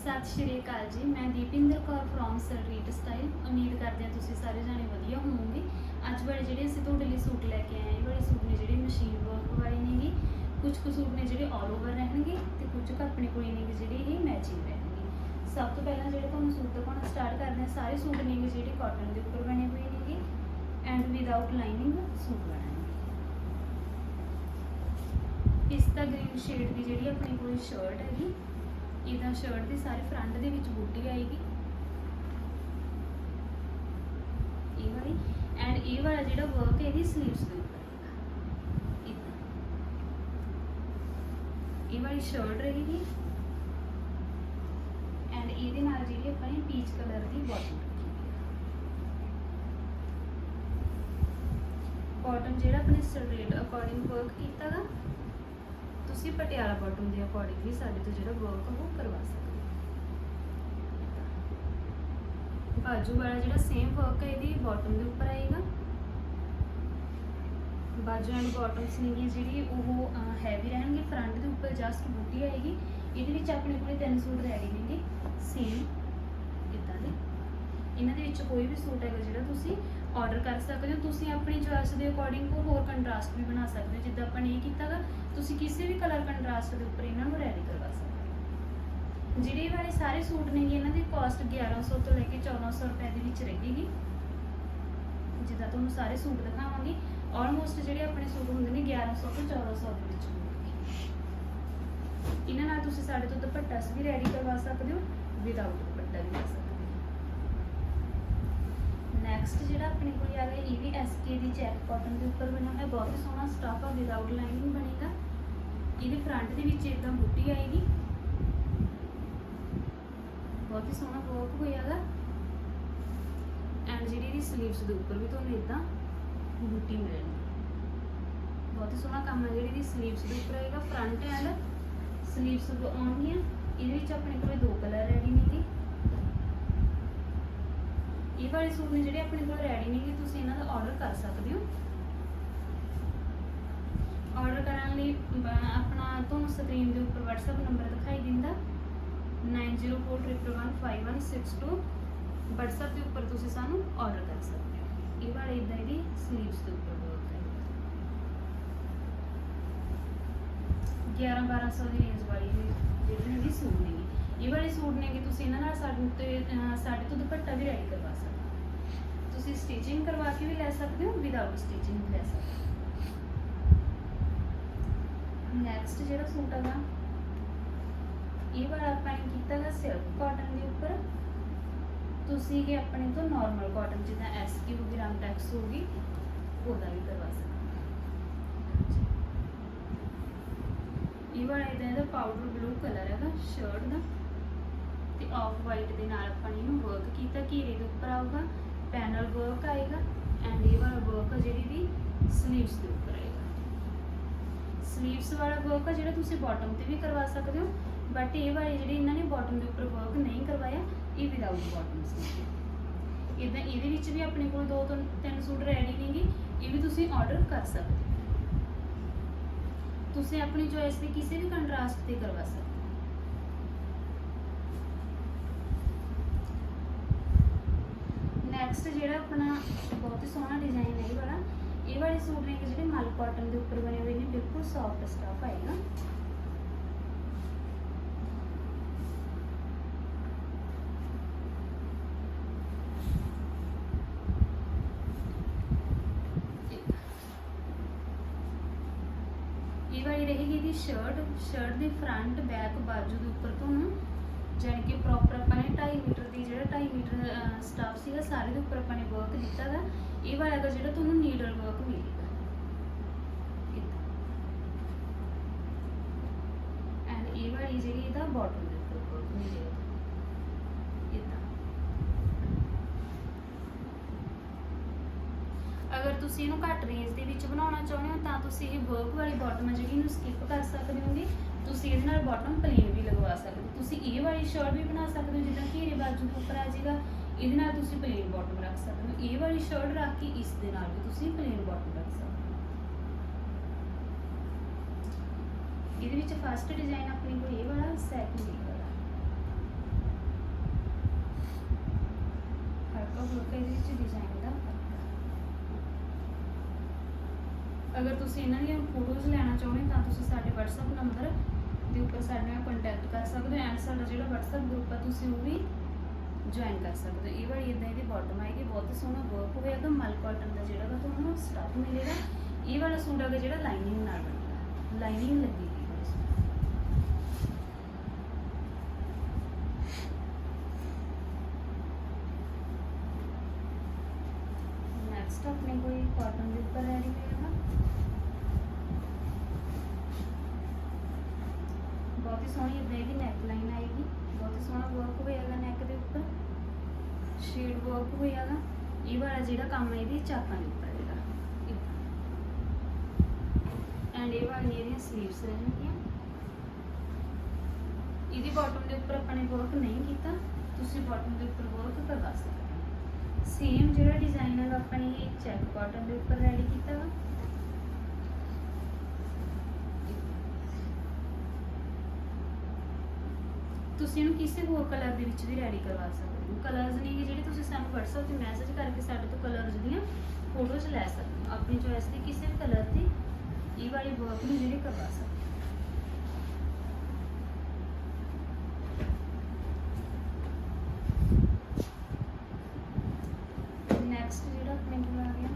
ਸਤਿ ਸ਼੍ਰੀ ਅਕਾਲ ਜੀ। ਮੈਂ Dipinder Kaur from street style ਉਮੀਦ ਕਰਦੇ ਹਾਂ ਤੁਸੀਂ ਸਾਰੇ ਜਾਣੇ ਵਧੀਆ ਹੋਵੋਗੇ। ਅੱਜ ਵਾਲੇ ਜਿਹੜੇ ਅਸੀਂ ਤੁਹਾਡੇ ਲਈ ਸੂਟ ਲੈ ਕੇ ਆਏ ਹਾਂ ਵਾਲੇ ਸੂਟ ਨੇ ਜਿਹੜੇ ਮਸ਼ੀਨ ਵਰਕ ਵਾਲੇ ਨੇਗੇ। ਕੁਝ ਕੁ ਸੂਟ ਨੇ ਜਿਹੜੇ ਆਲ ਓਵਰ ਰਹਿਣਗੇ ਤੇ ਕੁਝ ਕੁ ਆਪਣੇ ਕੋਲ ਨੇਗੇ ਜਿਹੜੇ ਇਹ ਮੈਚਿੰਗ ਰਹਿਣਗੇ। ਸਭ ਤੋਂ ਪਹਿਲਾਂ ਜਿਹੜੇ ਤੁਹਾਨੂੰ ਸੂਟ ਦਿਖਾਉਣਾ ਸਟਾਰਟ ਕਰਦੇ ਹਾਂ, ਸਾਰੇ ਸੂਟ ਨੇਗੇ ਜਿਹੜੇ ਕਾਟਨ ਦੇ ਉੱਪਰ ਬਣੇ ਹੋਏ ਨੇਗੇ। ਐਂਡ ਵਿਦਆਊਟ ਲਾਈਨਿੰਗ ਸੂਟ ਬਣਾਏ ਪਿਸਤਾ ਗ੍ਰੀਨ ਸ਼ੇਡ ਦੀ ਜਿਹੜੀ ਆਪਣੇ ਕੋਲ ਸ਼ਰਟ ਹੈਗੀ ਇਹਦਾ ਸ਼ਰਟ ਦੀ ਸਾਰੇ ਫਰੰਟ ਦੇ ਵਿੱਚ ਬੂਟੀ ਆਏਗੀ। ਇਹ ਵਾਲੀ। ਐਂਡ ਇਹ ਵਾਲਾ ਜਿਹੜਾ ਵਰਕ ਹੈ, ਇਹਦੀ ਸਲੀਵਸ ਦੇ ਉੱਪਰ। ਇਹ ਵਾਲੀ ਸ਼ਰਟ ਰਹੇਗੀ। ਐਂਡ ਇਹਦੇ ਨਾਲ ਜਿਹੜੀ ਆਪਾਂ ਪੀਚ ਕਲਰ ਦੀ ਬਾਟਮ ਰੱਖੀ ਜਿਹੜਾ ਆਪਣੇ ਸਟ੍ਰੇਟ ਅਕੋਰਡਿੰਗ ਵਰਕ ਕੀਤਾ ਗਾ ਤੁਸੀਂ ਪਟਿਆਲਾ ਬਾਟਮ ਦੇ ਅਕੋਰਡਿੰਗ ਵੀ ਸਾਡੇ ਤੋਂ ਜਿਹੜਾ ਵਰਕ ਉਹ ਕਰਵਾ ਸਕਦੇ ਹੋ। ਬਾਜੂ ਵਾਲਾ ਜਿਹੜਾ ਸੇਮ ਵਰਕ ਹੈ ਇਹਦੀ ਬਾਟਮ ਦੇ ਉੱਪਰ ਆਏਗਾ। ਬਾਜੂ ਐਂਡ ਬਾਟਮਸ ਨੇ ਜਿਹੜੀ ਉਹ ਹੈਵੀ ਰਹਿਣਗੇ ਫਰੰਟ ਦੇ ਉੱਪਰ ਜਸਟ ਬੂਟੀ ਆਏਗੀ। ਇਹਦੇ ਵਿੱਚ ਆਪਣੇ ਕੋਲੇ ਤਿੰਨ ਸੂਟ ਰੈਡੀ ਨੇਗੇ। ਸੇਮ ਇਦਾਂ ਦੇ। ਇਹਨਾਂ ਦੇ ਵਿੱਚ ਕੋਈ ਵੀ ਸੂਟ ਹੈਗਾ ਜਿਹੜਾ ਤੁਸੀਂ ਆਰਡਰ ਕਰ ਸਕਦੇ ਹੋ। ਤੁਸੀਂ ਆਪਣੀ ਚੋਇਸ ਦੇ ਅਕੋਰਡਿੰਗ ਕੋ ਹੋਰ ਕੰਟਰਾਸਟ ਵੀ ਬਣਾ ਸਕਦੇ ਹੋ। ਜਿੱਦਾਂ ਆਪਾਂ ਨੇ ਇਹ ਕੀਤਾਗਾ ਤੁਸੀਂ ਕਿਸੇ ਵੀ ਕਲਰ ਕੰਟਰਾਸਟ ਦੇ ਉੱਪਰ ਇਹਨਾਂ ਨੂੰ ਰੈਡੀ ਕਰਵਾ ਸਕਦੇ ਹੋ। ਜਿਹੜੇ ਵਾਲੇ ਸਾਰੇ ਸੂਟ ਨੇਗੇ, ਇਹਨਾਂ ਦੀ ਕਾਸਟ 1100 ਤੋਂ ਲੈ ਕੇ 1400 ਰੁਪਏ ਦੇ ਵਿੱਚ ਰਹੇਗੀ। ਜਿੱਦਾਂ ਤੁਹਾਨੂੰ ਸਾਰੇ ਸੂਟ ਦਿਖਾਵਾਂਗੀ। ਆਲਮੋਸਟ ਜਿਹੜੇ ਆਪਣੇ ਸੂਟ ਹੁੰਦੇ ਨੇ 1100 ਤੋਂ 1400 ਦੇ ਵਿੱਚ ਇਹਨਾਂ ਨਾਲ ਤੁਸੀਂ ਸਾਡੇ ਤੋਂ ਦੁਪੱਟਾ ਵੀ ਰੈਡੀ ਕਰਵਾ ਸਕਦੇ ਹੋ ਵਿਦਆਊਟ ਦੁਪੱਟਾ ਵੀ ਲੈ ਸਕਦੇ ਨੈਕਸਟ ਜਿਹੜਾ ਆਪਣੇ ਕੋਲ ਆ ਗਿਆ ਇਹ ਵੀ ਐਸਕੇ ਦੀ ਚੈਕ ਕਾਟਨ ਦੇ ਉੱਪਰ ਬਣਿਆ ਹੋਇਆ ਬਹੁਤ ਹੀ ਸੋਹਣਾ ਸਟਾਫ ਆ ਵਿਦਆਊਟ ਲਾਈਨਿੰਗ ਬਣੇਗਾ। ਇਹਦੇ ਫਰੰਟ ਦੇ ਵਿੱਚ ਇਦਾਂ ਬੂਟੀ ਆਏਗੀ। ਬਹੁਤ ਹੀ ਸੋਹਣਾ ਵਰਕ ਹੋਇਆਗਾ। ਐਂਡ ਜਿਹੜੀ ਇਹਦੀ ਸਲੀਵਸ ਦੇ ਉੱਪਰ ਵੀ ਤੁਹਾਨੂੰ ਇਦਾਂ ਬੂਟੀ ਮਿਲੇਗੀ। ਬਹੁਤ ਹੀ ਸੋਹਣਾ ਕੰਮ ਹੈ ਜਿਹੜੀ ਇਹਦੀ ਸਲੀਵਸ ਦੇ ਉੱਪਰ ਆਏਗਾ ਫਰੰਟ ਐਂਡ ਸਲੀਵਸ ਆਉਣਗੀਆਂ ਇਹਦੇ ਵਿੱਚ ਆਪਣੇ ਕੋਲ ਦੋ ਕਲਰ ਰੈਡੀ ਨੇਗੇ ਇਹ ਵਾਲੇ ਸੂਟ ਨੇ ਜਿਹੜੇ ਆਪਣੇ ਕੋਲ ਰੈਡੀ ਨੇਗੇ ਤੁਸੀਂ ਇਹਨਾਂ ਦਾ ਆਰਡਰ ਕਰ ਸਕਦੇ ਹੋ। ਆਰਡਰ ਕਰਨ ਲਈ ਆਪਣਾ ਤੁਹਾਨੂੰ ਸਕਰੀਨ ਦੇ ਉੱਪਰ WhatsApp ਨੰਬਰ ਦਿਖਾਈ ਦਿੰਦਾ। 9041115162 WhatsApp ਦੇ ਉੱਪਰ ਤੁਸੀਂ ਸਾਨੂੰ ਆਰਡਰ ਕਰ ਸਕਦੇ ਹੋ। ਇਹ ਵਾਲੇ ਇਦਾਂ ਇਹਦੀ ਸਲੀਵਸ ਦੇ ਉੱਪਰ work ਹੈ। 11 1200 ਦੀ ਰੇਂਜ ਵਾਲੀ ਇਹ ਜਿਹੜੇ ਸੂਟ ਨੇ ਇਹ ਵਾਲੇ ਸੂਟ ਨੇ ਕਿ ਤੁਸੀਂ ਇਹਨਾਂ ਨਾਲ ਸਾਡੇ ਤੇ ਸਾਡੇ ਤੋਂ ਦੁਪੱਟਾ ਵੀ ਰੈਡੀ ਕਰਵਾ ਸਕਦੇ ਹੋ। ਤੁਸੀਂ ਸਟਿਚਿੰਗ ਕਰਵਾ ਕੇ ਵੀ ਲੈ ਸਕਦੇ ਹੋ ਵਿਦਆਊਟ ਸਟਿਚਿੰਗ ਲੈ ਸਕਦੇ ਹੋ? ਨੈਕਸਟ ਜਿਹੜਾ ਸੂਟ ਹੈਗਾ ਇਹ ਵਾਲਾ ਆਪਾਂ ਨੇ ਕੀਤਾ ਹੈ ਸਿਲਕ ਕਾਟਨ ਦੇ ਉੱਪਰ। ਤੁਸੀਂ ਇਹ ਆਪਣੇ ਤੋਂ ਨਾਰਮਲ ਕਾਟਨ ਜਿੱਦਾਂ ਐਸਕਿਊ ਹੋਗੀ ਰਾਮਟੈਕਸ ਹੋਗੀ ਉਹਦਾ ਵੀ ਕਰਵਾ ਸਕਦੇ ਇਹ ਵਾਲਾ ਇਹਦਾ ਪਾਊਡਰ ਬਲੂ ਕਲਰ ਹੈਗਾ ਸ਼ਰਟ ਦਾ। ਤੇ ਆਫ ਵਾਈਟ ਦੇ ਨਾਲ ਆਪਾਂ ਇਹਨੂੰ ਵਰਕ ਕੀਤਾ, ਘੇਰੇ ਦੇ ਉੱਪਰ ਆਊਗਾ। ਪੈਨਲ ਵਰਕ ਆਏਗਾ ਐਂਡ ਇਹ ਵਾਲਾ ਵਰਕ ਜਿਹੜੀ ਦੀ ਸਲੀਵਸ ਦੇ ਉੱਪਰ ਆਏਗਾ। ਸਲੀਵਸ ਵਾਲਾ ਵਰਕ ਆ ਜਿਹੜਾ ਤੁਸੀਂ ਬਾਟਮ ਤੇ ਵੀ ਕਰਵਾ ਸਕਦੇ ਹੋ ਬਟ ਇਹ ਵਾਲੀ ਜਿਹੜੀ ਇਹਨਾਂ ਨੇ ਬਾਟਮ ਦੇ ਉੱਪਰ ਵਰਕ ਨਹੀਂ ਕਰਵਾਇਆ, ਇਹ ਵਿਦਆਊਟ ਬਾਟਮ ਸੀ ਇਦਾਂ ਇਹਦੇ ਵਿੱਚ ਵੀ ਆਪਣੇ ਕੋਲ ਦੋ ਤੋਂ ਤਿੰਨ ਸੂਟ ਰੈਡੀ ਨੇਗੇ, ਇਹ ਵੀ ਤੁਸੀਂ ਆਰਡਰ ਕਰ ਸਕਦੇ ਹੋ। ਤੁਸੀਂ ਆਪਣੀ ਚੋਇਸ ਦੇ ਕਿਸੇ ਵੀ ਕੰਟਰਾਸਟ ਤੇ ਕਰਵਾ ਸਕਦੇ ਹੋ ਨੈਕਸਟ ਜਿਹੜਾ ਆਪਣਾ ਬਹੁਤ ਹੀ ਸੋਹਣਾ ਡਿਜ਼ਾਈਨ ਹੈ ਇਹ ਵਾਲਾ, ਇਹ ਵਾਲੇ ਸੂਟ ਨੇ ਜਿਹੜੇ ਮਲ ਕਾਟਨ ਦੇ ਉੱਪਰ ਬਣੇ ਹੋਏ ਨੇ, ਬਿਲਕੁਲ ਸੌਫਟ ਸਟਫ ਆਏਗਾ ਇਹ ਵਾਲੀ ਰਹੇਗੀ ਇਹਦੀ ਸ਼ਰਟ ਸ਼ਰਟ ਦੇ ਫਰੰਟ ਬੈਕ ਬਾਜੂ ਦੇ ਉੱਪਰ ਤੁਹਾਨੂੰ ਜਾਣੀ ਕਿ ਪ੍ਰੋਪਰ ਆਪਾਂ ਨੇ 2.5 ਮੀਟਰ ਦੀ ਜਿਹੜਾ 2.5 ਮੀਟਰ ਸਟਾਫ ਸੀਗਾ, ਸਾਰੇ ਦੇ ਉੱਪਰ ਆਪਾਂ ਨੇ ਵਰਕ ਦਿੱਤਾ ਦਾ ਇਹ ਵਾਲਾ ਦਾ ਜਿਹੜਾ ਤੁਹਾਨੂੰ ਨੀਡਲ ਵਰਕ ਮਿਲੇਗਾ ਐਂਡ ਇਹ ਵਾਲੀ ਜਿਹੜੀ ਇਹਦਾ ਬਾਟਮ ਦੇ ਉੱਪਰ ਵਰਕ ਮਿਲੇਗਾ ਅਗਰ ਤੁਸੀਂ ਇਹਨੂੰ ਘੱਟ ਰੇਂਜ ਦੇ ਵਿੱਚ ਬਣਾਉਣਾ ਚਾਹੁੰਦੇ ਹੋ, ਤਾਂ ਤੁਸੀਂ ਇਹ ਵਰਕ ਵਾਲੀ ਬਾਟਮ ਹੈ ਜਿਹੜੀ ਇਹਨੂੰ ਸਕਿਪ ਕਰ ਸਕਦੇ ਹੋਗੇ। ਤੁਸੀਂ ਇਹਦੇ ਨਾਲ ਬਾਟਮ ਪਲੇਨ ਵੀ ਲਗਵਾ ਸਕਦੇ ਹੋ। ਤੁਸੀਂ ਇਹ ਵਾਲੀ ਸ਼ਰਟ ਵੀ ਬਣਾ ਸਕਦੇ ਹੋ, ਜਿੱਦਾਂ ਘੇਰੇ ਬਾਜੂ ਦੇ ਉੱਪਰ ਆ ਜਾਏਗਾ। ਇਹਦੇ ਨਾਲ ਤੁਸੀਂ ਪਲੇਨ ਬਾਟਮ ਰੱਖ ਸਕਦੇ ਹੋ। ਇਹ ਵਾਲੀ ਸ਼ਰਟ ਰੱਖ ਕੇ ਇਸ ਦੇ ਨਾਲ ਵੀ ਤੁਸੀਂ ਪਲੇਨ ਬਾਟਮ ਰੱਖ ਸਕਦੇ ਹੋ। ਇਹਦੇ ਵਿੱਚ ਫਸਟ ਡਿਜ਼ਾਈਨ ਆਪਣੇ ਕੋਲ ਇਹ ਵਾਲਾ ਸੈਕਿੰਡ ਇਹ ਵਾਲਾ। ਹਲਕਾ ਹਲਕਾ ਇਹਦੇ ਵਿੱਚ ਡਿਜ਼ਾਈਨ ਦਾ ਅਗਰ ਤੁਸੀਂ ਇਹਨਾਂ ਦੀਆਂ ਫੋਟੋਜ਼ ਲੈਣਾ ਚਾਹੁੰਦੇ ਤਾਂ ਤੁਸੀਂ ਸਾਡੇ WhatsApp ਨੰਬਰ ਦੇ ਉੱਪਰ ਸਾਡੇ ਨਾਲ ਕੰਟੈਕਟ ਕਰ ਸਕਦੇ ਹੋ। ਐਂਡ ਸਾਡਾ ਜਿਹੜਾ WhatsApp ਗਰੁੱਪ ਹੈ ਤੁਸੀਂ ਉਹ ਵੀ ਜੁਆਇਨ ਕਰ ਸਕਦੇ ਹੋ। ਇਹ ਵਾਲੀ ਇਦਾਂ ਇਹਦੀ ਬਾਟਮ ਆਏਗੀ, ਬਹੁਤ ਸੋਹਣਾ ਵਰਕ ਹੋਏਗਾ ਮਲ ਕਾਟਨ ਦਾ ਜਿਹੜਾ ਵਾ ਤੁਹਾਨੂੰ ਸਟਫ ਮਿਲੇਗਾ। ਇਹ ਵਾਲਾ ਸੂਟ ਹੈਗਾ ਜਿਹੜਾ ਲਾਈਨਿੰਗ ਨਾਲ ਬਣੇਗਾ। ਲਾਈਨਿੰਗ ਲੱਗੇਗੀ ਇਸ ਵਿੱਚ। ਨੈਕਸਟ ਆਪਣੇ ਕੋਈ ਕਾਟਨ ਦੇ ਉੱਪਰ ਰੈਡੀ ਹੋਏਗਾ ਬਹੁਤ ਹੀ ਸੋਹਣੀ ਇਦਾਂ ਇਹਦੀ ਨੈਕ ਬਹੁਤ ਸੋਹਣਾ ਵਰਕ ਹੋਏਗਾ ਨੈਕ ਦੇ ਉੱਪਰ। ਸ਼ੇਡ ਵਰਕ ਹੋਏਗਾ ਇਹ ਵਾਲਾ ਜਿਹੜਾ ਕੰਮ ਹੈ ਇਹਦੀ ਚਾਕਾਂ ਦੇ ਉੱਪਰ ਐਂਡ ਇਹ ਵਾਲੀ ਇਹਦੀਆਂ ਸਲੀਵਸ ਰਹਿਣਗੀਆਂ। ਇਹਦੀ ਬਾਟਮ ਦੇ ਉੱਪਰ ਆਪਾਂ ਨੇ ਵਰਕ ਨਹੀਂ ਕੀਤਾ। ਤੁਸੀਂ ਬਾਟਮ ਦੇ ਉੱਪਰ ਵਰਕ ਕਰਵਾ ਸਕਦੇ ਹੋ। ਸੇਮ ਜਿਹੜਾ ਡਿਜ਼ਾਈਨ ਹੈ ਆਪਾਂ ਨੇ ਇਹ ਚੈੱਕ ਕਾਟਨ ਦੇ ਉੱਪਰ ਰੈਡੀ ਕੀਤਾ ਵਾ। ਤੁਸੀਂ ਇਹਨੂੰ ਕਿਸੇ ਹੋਰ ਕਲਰ ਦੇ ਵਿੱਚ ਵੀ ਰੈਡੀ ਕਰਵਾ ਸਕਦੇ ਹੋ। ਕਲਰਸ ਨਹੀਂ ਜਿਹੜੇ ਤੁਸੀਂ ਸਾਨੂੰ WhatsApp ਤੇ ਮੈਸੇਜ ਕਰਕੇ ਸਾਡੇ ਤੋਂ ਕਲਰਸ ਦੀਆਂ ਫੋਟੋਜ਼ ਲੈ ਸਕਦੇ ਹੋ। ਆਪਣੀ ਚੋਇਸ ਦੀ ਕਿਸੇ ਵੀ ਕਲਰ ਦੀ ਇਹ ਵਾਲੀ ਵਰਕ ਨੂੰ ਜਿਹੜੇ ਕਰਵਾ ਸਕਦੇ ਨੈਕਸਟ ਜਿਹੜਾ ਆਪਣੇ ਕੋਲ ਆ ਗਿਆ।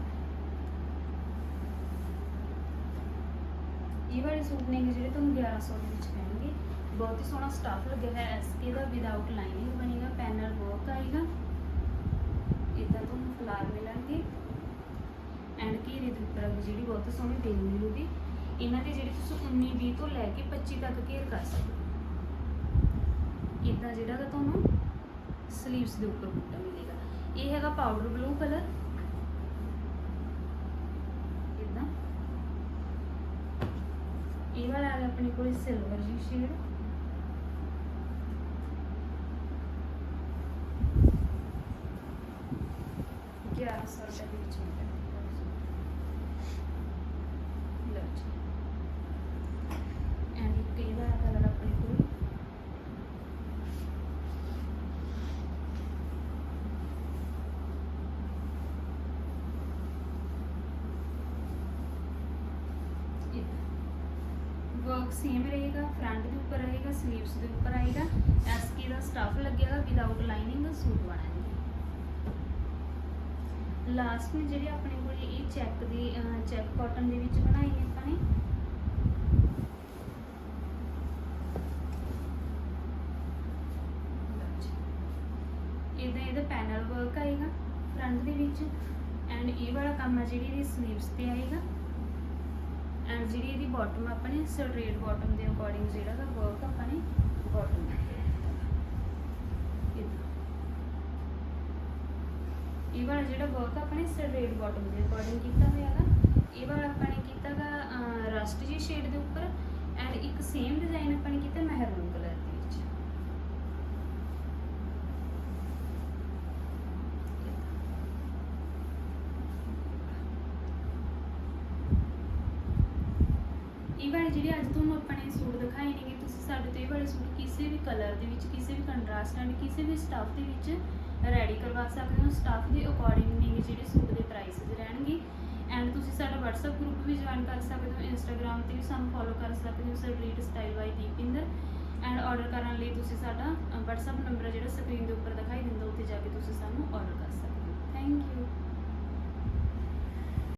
ਇਹ ਵਾਲੇ ਸੂਟ ਨੇ ਜਿਹੜੇ ਤੁਹਾਨੂੰ 1100 ਦੇ ਵਿੱਚ ਪੈਣਗੇ। ਬਹੁਤ ਹੀ ਸੋਹਣਾ ਸਟਾਫ ਲੱਗਿਆ ਹੋਇਆ ਐਸਕੇ ਦਾ ਵਿਦਆਊਟ ਲਾਈਨਿੰਗ ਬਣੇਗਾ ਪੈਨਲ ਵਰਕ ਆਏਗਾ। ਇਦਾਂ ਤੁਹਾਨੂੰ ਫਲਾਰ ਮਿਲਣਗੇ। ਐਂਡ ਘੇਰੇ ਦੇ ਉੱਪਰ ਜਿਹੜੀ ਬਹੁਤ ਸੋਹਣੀ ਦੇਣ ਮਿਲੂਗੀ। ਇਹਨਾਂ ਦੀ ਜਿਹੜੀ ਤੁਸੀਂ 19 20 ਤੋਂ ਲੈ ਕੇ 25 ਤੱਕ ਘੇਰ ਕਰ ਸਕਦੇ ਇਦਾਂ ਜਿਹੜਾ ਗਾ ਤੁਹਾਨੂੰ ਸਲੀਵਸ ਦੇ ਉੱਪਰ ਬੂਟਾ ਮਿਲੇਗਾ। ਇਹ ਹੈਗਾ ਪਾਊਡਰ ਬਲੂ ਕਲਰ ਇਹ ਵਾਲਾ ਆ ਗਿਆ ਆਪਣੇ ਕੋਲ ਸਿਲਵਰ ਜੀ ਸ਼ੇਡ ਗਿਆਰਾਂ ਸੌ ਰੁਪਏ ਦੇ ਵਿੱਚ ਮਿਲਦਾ ਲਓ ਜੀ ਐਂਡ ਇੱਕ ਇਹ ਕਲਰ ਆਪਣੇ ਕੋਲ ਵਰਕ ਸੇਮ ਰਹੇਗਾ ਫਰੰਟ ਦੇ ਉੱਪਰ ਰਹੇਗਾ ਸਲੀਵਸ ਦੇ ਉੱਪਰ ਆਏਗਾ ਐਸਕੇ ਦਾ ਸਟਫ ਲੱਗੇਗਾ ਵਿਦਆਊਟ ਲਾਈਨਿੰਗ ਸੂਟ ਬਣਾਏਗਾ। ਲਾਸਟ ਵਿੱਚ ਜਿਹੜੇ ਆਪਣੇ ਕੋਲ ਇਹ ਚੈੱਕ ਦੀ ਚੈੱਕ ਕਾਟਨ ਦੇ ਵਿੱਚ ਬਣਾਈ ਹੈ ਆਪਾਂ ਨੇ। ਇਹਦਾ ਇਹਦਾ ਪੈਨਲ ਵਰਕ ਆਏਗਾ ਫਰੰਟ ਦੇ ਵਿੱਚ ਐਂਡ ਇਹ ਵਾਲਾ ਕੰਮ ਆ ਜਿਹੜੀ ਇਹਦੀ ਸਲੀਵਸ ਤੇ ਆਏਗਾ। ਐਂਡ ਜਿਹੜੀ ਇਹਦੀ ਬਾਟਮ ਆਪਾਂ ਨੇ ਸਟ੍ਰੇਟ ਬਾਟਮ ਦੇ ਅਕੋਰਡਿੰਗ ਜਿਹੜਾ ਦਾ ਵਰਕ ਆਪਾਂ ਨੇ ਬਾਟਮ ਇਹ ਵਾਲਾ ਜਿਹੜਾ ਵਰਕ ਆਪਾਂ ਨੇ ਸਟ੍ਰੇਟ ਬਾਟਮ ਦੇ ਅਕੋਰਡਿੰਗ ਕੀਤਾ ਹੋਇਆ ਹੈਗਾ ਇਹ ਵਾਲਾ ਆਪਾਂ ਨੇ ਕੀਤਾਗਾ ਰਸਟ ਜੀ ਸ਼ੇਡ ਦੇ ਉੱਪਰ ਐਂਡ ਇੱਕ ਸੇਮ ਡਿਜ਼ਾਈਨ ਆਪਾਂ ਨੇ ਕੀਤਾ ਮਹਿਰੂਨ ਕਲਰ ਦੇ ਵਿੱਚ। ਇਹ ਵਾਲੇ ਜਿਹੜੇ ਅੱਜ ਤੁਹਾਨੂੰ ਆਪਾਂ ਨੇ ਸੂਟ ਦਿਖਾਏ ਨੇਗੇ, ਤੁਸੀਂ ਸਾਡੇ ਤੋਂ ਇਹ ਵਾਲੇ ਸੂਟ ਕਿਸੇ ਵੀ ਕਲਰ ਦੇ ਵਿੱਚ, ਕਿਸੇ ਵੀ ਕੰਟਰਾਸਟ ਐਂਡ ਕਿਸੇ ਵੀ ਸਟਾਫ ਦੇ ਵਿੱਚ ਰੈਡੀ ਕਰਵਾ ਸਕਦੇ ਹੋ। ਸਟਾਫ ਦੇ ਅਕੋਰਡਿੰਗਲੀ ਜਿਹੜੇ ਸੂਟ ਦੇ ਪ੍ਰਾਈਸਸ ਰਹਿਣਗੇ। ਐਂਡ ਤੁਸੀਂ ਸਾਡਾ WhatsApp ਗਰੁੱਪ ਵੀ ਜੁਆਇਨ ਕਰ ਸਕਦੇ ਹੋ। Instagram ਤੇ ਵੀ ਸਾਨੂੰ ਫੋਲੋ ਕਰ ਸਕਦੇ ਹੋ street style by Dipinder and order ਕਰਨ ਲਈ ਤੁਸੀਂ ਸਾਡਾ WhatsApp ਨੰਬਰ ਜਿਹੜਾ ਸਕਰੀਨ ਦੇ ਉੱਪਰ ਦਿਖਾਈ ਦਿੰਦਾ, ਉੱਥੇ ਜਾ ਕੇ ਤੁਸੀਂ ਸਾਨੂੰ ਆਰਡਰ ਕਰ ਸਕਦੇ ਹੋ। Thank you